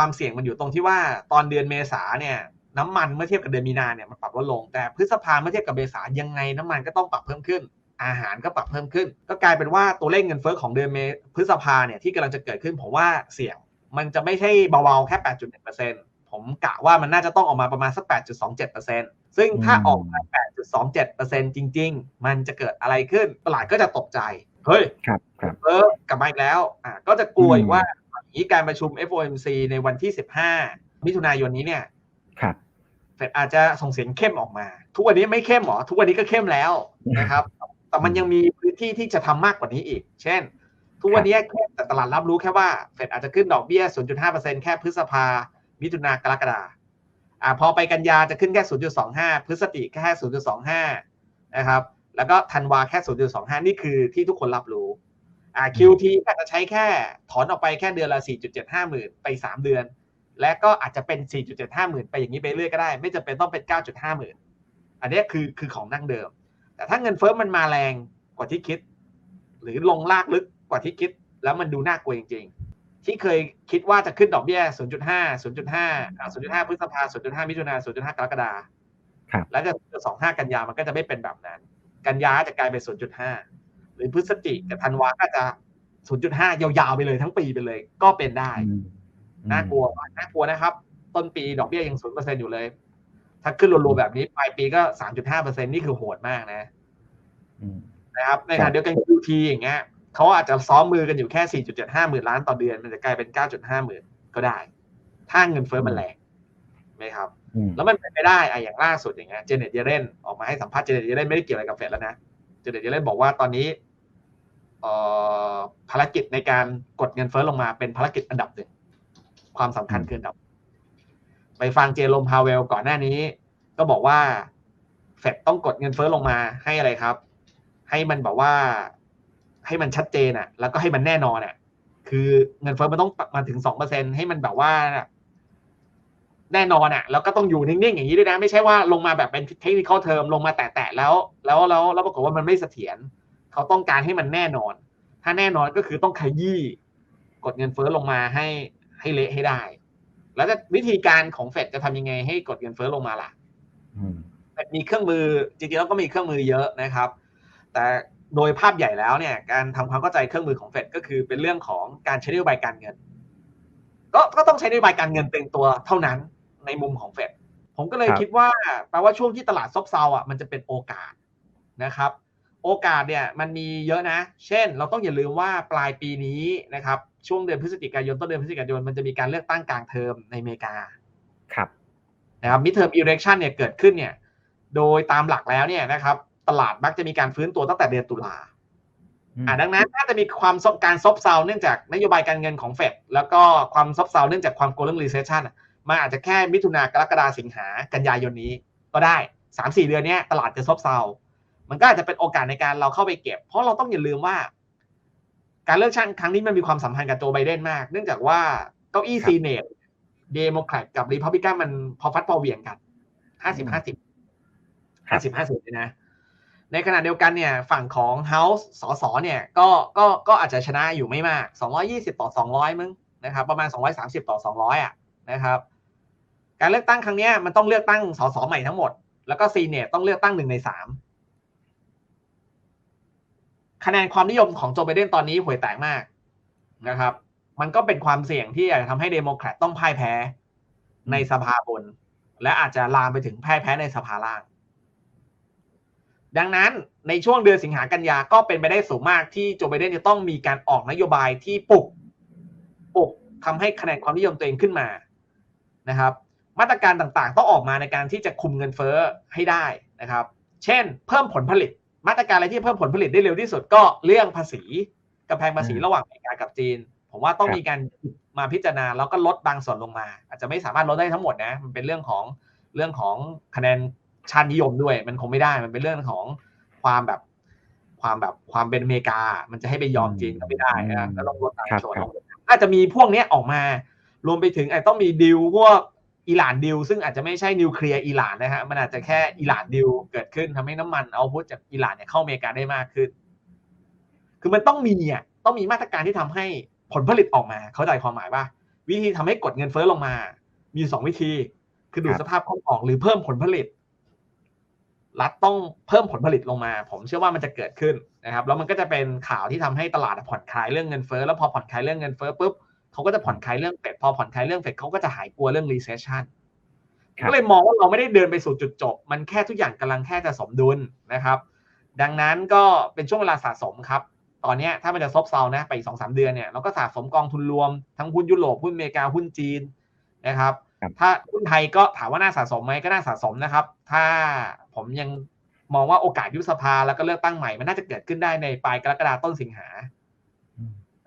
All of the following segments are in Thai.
ความเสี่ยงมันอยู่ตรงที่ว่าตอนเดือนเมษาเนี่ยน้ำมันเมื่อเทียบกับเดือนมีนาเนี่ยมันปรับลดลง แต่พฤษภาเมื่อเทียบกับเมษายังไงน้ำมันก็ต้องปรับเพิ่มขึ้น อาหารก็ปรับเพิ่มขึ้น ก็กลายเป็นว่าตัวเลขเงินเฟ้อของเดือนเมพฤษภาเนี่ยที่กำลังจะเกิดขึ้นผมว่าเสี่ยง มันจะไม่ใช่เบาๆแค่ 8.1%ผมกะว่ามันน่าจะต้องออกมาประมาณสัก 8.27%ซึ่งถ้าออกมา 8.27%จริง ๆ มันจะเกิดอะไรขึ้นตลาดก็จะตกใจเฮ้ยครับครับเออกลับมาอีกแล้วอ่าก็จะกลัวอีกว่าอย่าง นี้การประชุม FOMC ในวันที่ 15 มิถุนายนนี้เนี่ยครับเฟดอาจจะส่งเสียงเข้มออกมา ทุกวันนี้ไม่เข้มหรอ ทุกวันนี้ก็เข้มแล้วนะครับ แต่มันยังมีพื้นที่ที่จะทำมากกว่านี้อีก เช่น ทุกวันนี้เข้มแต่ตลาดรับรู้แค่ว่าเฟดอาจจะขึ้นดอกเบี้ย 0.5%แค่พฤษภา มิถุนากรกฎาอ่าพอไปกันยาจะขึ้นแค่ 0.25 พฤศจิกแค่ 0.25 นะครับ แล้วก็ธันวาแค่ 0.25 นี่คือที่ทุกคนรับรู้ อ่า QT อาจจะใช้แค่ถอนออกไปแค่เดือนละ 4.75หมื่นไป 3 เดือน และก็อาจจะเป็น 4.75หมื่นไปอย่างนี้ไปเรื่อยก็ได้ ไม่จำเป็นต้องเป็น 9.5หมื่นอันนี้คือคือของนั่งเดิม แต่ถ้าเงินเฟ้อมันมาแรงกว่าที่คิด หรือลงลากลึกกว่าที่คิด แล้วมันดูน่ากลัวจริง ๆ ที่เคยคิดว่าจะขึ้นดอกเบี้ย 0.5 0.5อ่า0.5 พฤษภา 0.5 มิถุนา0.5 กรกฎาครับแล้วจะ 25 กันยามันก็จะไม่เป็นแบบนั้น กันยาจะกลายเป็น 0.5ห รือพฤศจิกกับธันวาก็จะ 0.5 ยาวๆไปเลยทั้งปีไปเลย ก็เป็นได้อืมน่ากลัวมากน่ากลัวนะครับ ต้นปีดอกเบี้ยยัง 0%อยู่เลย ถ้าขึ้นรัวๆแบบนี้ปลายปีก็ 3.5%นี่คือโหดมากนะอืมนะครับในขครัณะบเดียวกัน QT อย่างเงี้ยเขาอาจจะซ้อมมือกันอยู่แค่ 4.75 หมื่นล้านต่อเดือน มันจะกลายเป็น 9.5 หมื่นก็ได้ ถ้าเงินเฟ้อมันแรงไหมครับอืมแล้วมันเป็นไปได้อะอย่างล่าสุดอย่างเงี้ยเจเน็ตเยเลนออกมาให้สัมภาษณ์เจเน็ตเยเลนไม่ได้เกี่ยวอะไรกับเฟดแล้วนะ เจเน็ตเยเลนบอกว่าตอนนี้เอ่อ ภารกิจในการกดเงินเฟ้อลงมาเป็นภารกิจอันดับหนึ่งความสำคัญคืออันดับ ไปฟังเจโรมพาเวลก่อนหน้านี้ ก็บอกว่าเฟดต้องกดเงินเฟ้อลงมาให้อะไรครับ ให้มันแบบว่าให้มันชัดเจนอะแล้วก็ให้มันแน่นอนอะคือเงินเฟ้อมันต้องมาถึงสองเปอร์เซ็นให้มันแบบว่าแน่นอนอะแล้วก็ต้องอยู่นิ่งๆอย่างนี้ด้วยนะ ไม่ใช่ว่าลงมาแบบเป็นเทคนิคเทอมลงมาแตะๆแล้ว แล้วแล้วแล้วปรากฏว่ามันไม่เสถียร เขาต้องการให้มันแน่นอน ถ้าแน่นอนก็คือต้องขยี้กดเงินเฟ้อลงมาให้ให้เละให้ได้ แล้วจะวิธีการของเฟดจะทำยังไงให้กดเงินเฟ้อลงมาล่ะอืมมีเครื่องมือจริงๆแล้วก็มีเครื่องมือเยอะนะครับ แต่โดยภาพใหญ่แล้วเนี่ย การทำความเข้าใจเครื่องมือของเฟดก็คือเป็นเรื่องของการใช้นโยบายการเงิน ก็ก็ต้องใช้นโยบายการเงินเต็มตัวเท่านั้นในมุมของเฟดผมก็เลยครับคิดว่าแปลว่าช่วงที่ตลาดซบเซาอะมันจะเป็นโอกาสนะครับ โอกาสเนี่ยมันมีเยอะนะ เช่น เราต้องอย่าลืมว่าปลายปีนี้นะครับช่วงเดือนพฤศจิกายนต้นเดือนพฤศจิกายนมันจะมีการเลือกตั้งกลางเทอมในอเมริกาครับนะครับมิเทอมอิเล็กชันเนี่ยเกิดขึ้นเนี่ยโดยตามหลักแล้วเนี่ยนะครับตลาดมักจะมีการฟื้นตัวตั้งแต่เดือนตุลาอืมอ่าดังนั้นถ้าจะมีความซบการซบเซาเนื่องจากนโยบายการเงินของเฟดแล้วก็ความซบเซาเนื่องจากความกลัวเรื่อง recession อะมันอาจจะแค่มิถุนากรกฎาสิงหากันยายนนี้ก็ได้สามสี่เดือนเนี้ยตลาดจะซบเซา มันก็อาจจะเป็นโอกาสในการเราเข้าไปเก็บ เพราะเราต้องอย่าลืมว่า การเลือกตั้งครั้งนี้มันมีความสัมพันธ์กับโจไบเดนมาก เนื่องจากว่าเก้าอี้ครับซีเนตเดโมแครตกับรีพับลิกันมันพอฟัดพอเหวี่ยงกันห้าสิบห้าสิบครัห้าบสิบห้าสิบเลยนะ ในขณะเดียวกันเนี่ย ฝั่งของ House สสเนี่ยก็ก็ก็อาจจะชนะอยู่ไม่มาก220ต่อ200มึงนะครับ ประมาณ230ต่อ200อะนะครับ การเลือกตั้งครั้งเนี้ยมันต้องเลือกตั้งสสใหม่ทั้งหมด แล้วก็ซีเนตต้องเลือกตั้งหนึ่งในสาม คะแนนความนิยมของโจไบเดนตอนนี้ห่วยแตกมากนะครับ มันก็เป็นความเสี่ยงที่อาจจะทำให้เดโมแครตต้องพ่ายแพ้ในสภาบน และอาจจะลามไปถึงพ่ายแพ้ในสภาล่าง ดังนั้นในช่วงเดือนสิงหากันยาก็เป็นไปได้สูงมากที่โจไบเดนจะต้องมีการออกนโยบายที่ปลุกปลุกทำให้คะแนนความนิยมตัวเองขึ้นมานะครับ มาตรการต่างๆ ต้องออกมาในการที่จะคุมเงินเฟ้อให้ได้นะครับ เช่น เพิ่มผลผลิต มาตรการอะไรที่เพิ่มผลผลิตได้เร็วที่สุดก็เรื่องภาษีกำแพงภาษีอืมระหว่างอเมริกากับจีน ผมว่าต้องครับมีการมาพิจารณาแล้วก็ลดบางส่วนลงมา อาจจะไม่สามารถลดได้ทั้งหมดนะ มันเป็นเรื่องของเรื่องของคะแนนชาตินิยมด้วย มันคงไม่ได้มันเป็นเรื่องของความแบบความแบบความเป็นอเมริกา มันจะให้ไปยอมจีนก็ไม่ได้นะแล้วต้องลดบางครับส่วนคลรับงอาจจะมีพวกเนี้ยออกมา รวมไปถึงอาจต้องมีดิวพวก อิหร่านดิวซึ่งอาจจะไม่ใช่นิวเคลียร์อิหร่านนะฮะมันอาจจะแค่อิหร่านดิวเกิดขึ้นทำให้น้ำมันเอาพุทจากอิหร่านเนี่ยเข้าอเมริกาได้มากขึ้น คือมันต้องมีอะต้องมีมาตรการที่ทำให้ผลผลิตออกมา เข้าใจความหมายป่ะวิธีทำให้กดเงินเฟ้อลงมา มีสองวิธี คือดูสภาพคล่องออกหรือเพิ่มผลผลิต รัฐต้องเพิ่มผลผลิตลงมา ผมเชื่อว่ามันจะเกิดขึ้นนะครับ แล้วมันก็จะเป็นข่าวที่ทำให้ตลาดผ่อนคลายเรื่องเงินเฟ้อแล้วพอผ่อนคลายเรื่องเงินเฟ้อปุ๊บ เขาก็จะผ่อนคลายเรื่องเฟดพอผ่อนคลายเรื่องเฟดเขาก็จะหายกลัวเรื่อง recession ครับก็เลยมองว่าเราไม่ได้เดินไปสู่จุดจบ มันแค่ทุกอย่างกำลังแค่จะสมดุลนะครับ ดังนั้นก็เป็นช่วงเวลาสะสมครับ ตอนเนี้ยถ้ามันจะซบเซานะไปอีกสองสามเดือนเนี่ยเราก็สะสมกองทุนรวมทั้งหุ้นยุโรปหุ้นอเมริกาหุ้นจีนนะครับครับ ถ้าหุ้นไทยก็ถามว่าน่าสะสมไหมก็น่าสะสมนะครับ ถ้าผมยังมองว่าโอกาสยุบสภาแล้วก็เลือกตั้งใหม่มันน่าจะเกิดขึ้นได้ในปลายกรกฎาคมต้นสิงหาอืม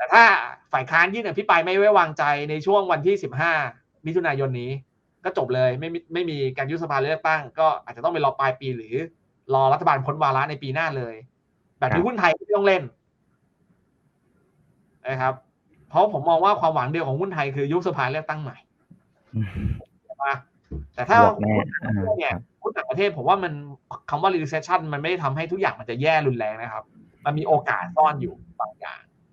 แต่ถ้าฝ่ายค้านยื่นอภิปรายไม่ไว้วางใจในช่วงวันที่ 15 มิถุนายนนี้ ก็จบเลยไม่มีไม่มีการยุบสภาเลือกตั้ง ก็อาจจะต้องไปรอปลายปีหรือ รอรัฐบาลพ้นวาระในปีหน้าเลย แบบครันี้บหุ้นไทยไม่ต้องเล่นนะครับ เพราะผมมองว่าความหวังเดียวของหุ้นไทยคือยุบสภาเลือกตั้งใหม่อืมใช่ปะแต่ถ้าบวกแน่อ่าเนี่ยครับหุ้นต่างประเทศผมว่ามันคำว่า recession มันไม่ได้ทำให้ทุกอย่างมันจะแย่รุนแรงนะครับ มันมีโอกาสซ่อนอยู่บางอย่าง